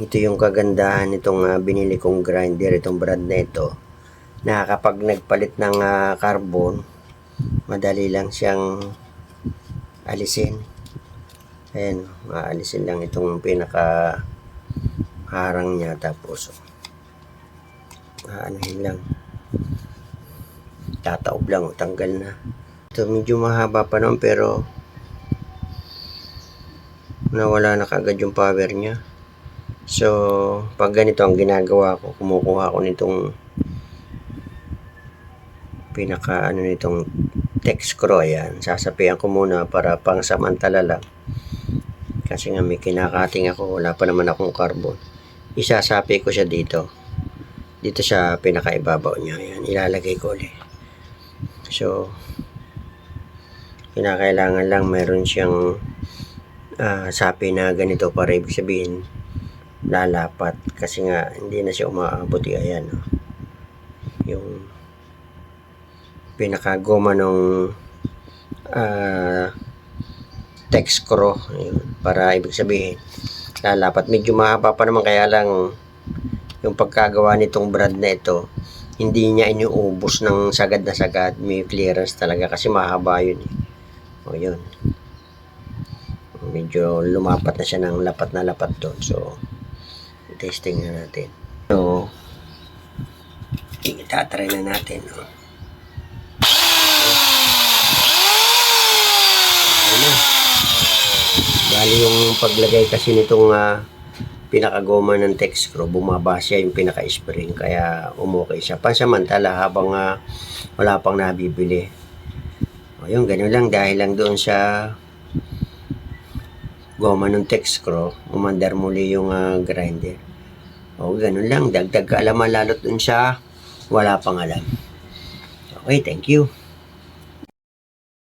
ito yung kagandahan nitong ah, binili kong grinder, itong brand na ito. Na kapag nagpalit ng ah, carbon, madali lang siyang alisin. Ayan, maalisin lang itong pinaka harang niya tapos aanohin lang. Tataob lang, tanggal na. Ito medyo mahaba pa naman pero nawala na kagad yung power niya. So, pag ganito ang ginagawa ko, kumukuha ko nitong pinaka ano nitong text screw ayan. Sasapian ko muna para pang samantala lang. Kasi nga may kinakating ako, wala pa naman akong carbon. Isasapi ko siya dito. Dito siya pinakaibabaw niya. Ayan, ilalagay ko ulit. So, kinakailangan lang meron siyang ah, sapi na ganito para ibig sabihin lalapat kasi nga hindi na siya umaabot eh. ayan oh. yung pinakagoma ng ah text screw ayun, para ibig sabihin lalapat medyo mahaba pa naman kaya lang yung pagkagawa nitong brand na ito hindi niya inuubos ng sagad na sagad may clearance talaga kasi mahaba yun eh. o yun medyo lumapat na siya ng lapat na lapat doon so testing na natin so itatry na natin no? Ayun na. Bali yung paglagay kasi nitong ah, pinakagoma ng text screw, bumaba siya yung pinaka-spring kaya umukay siya. Pansamantala habang ah, wala pang nabibili. O yun, ganun lang dahil lang doon sa goma ng text screw, umandar muli yung ah, grinder. O ganun lang, dagdag kaalaman lalot dun sa wala pang alam. Okay, thank you.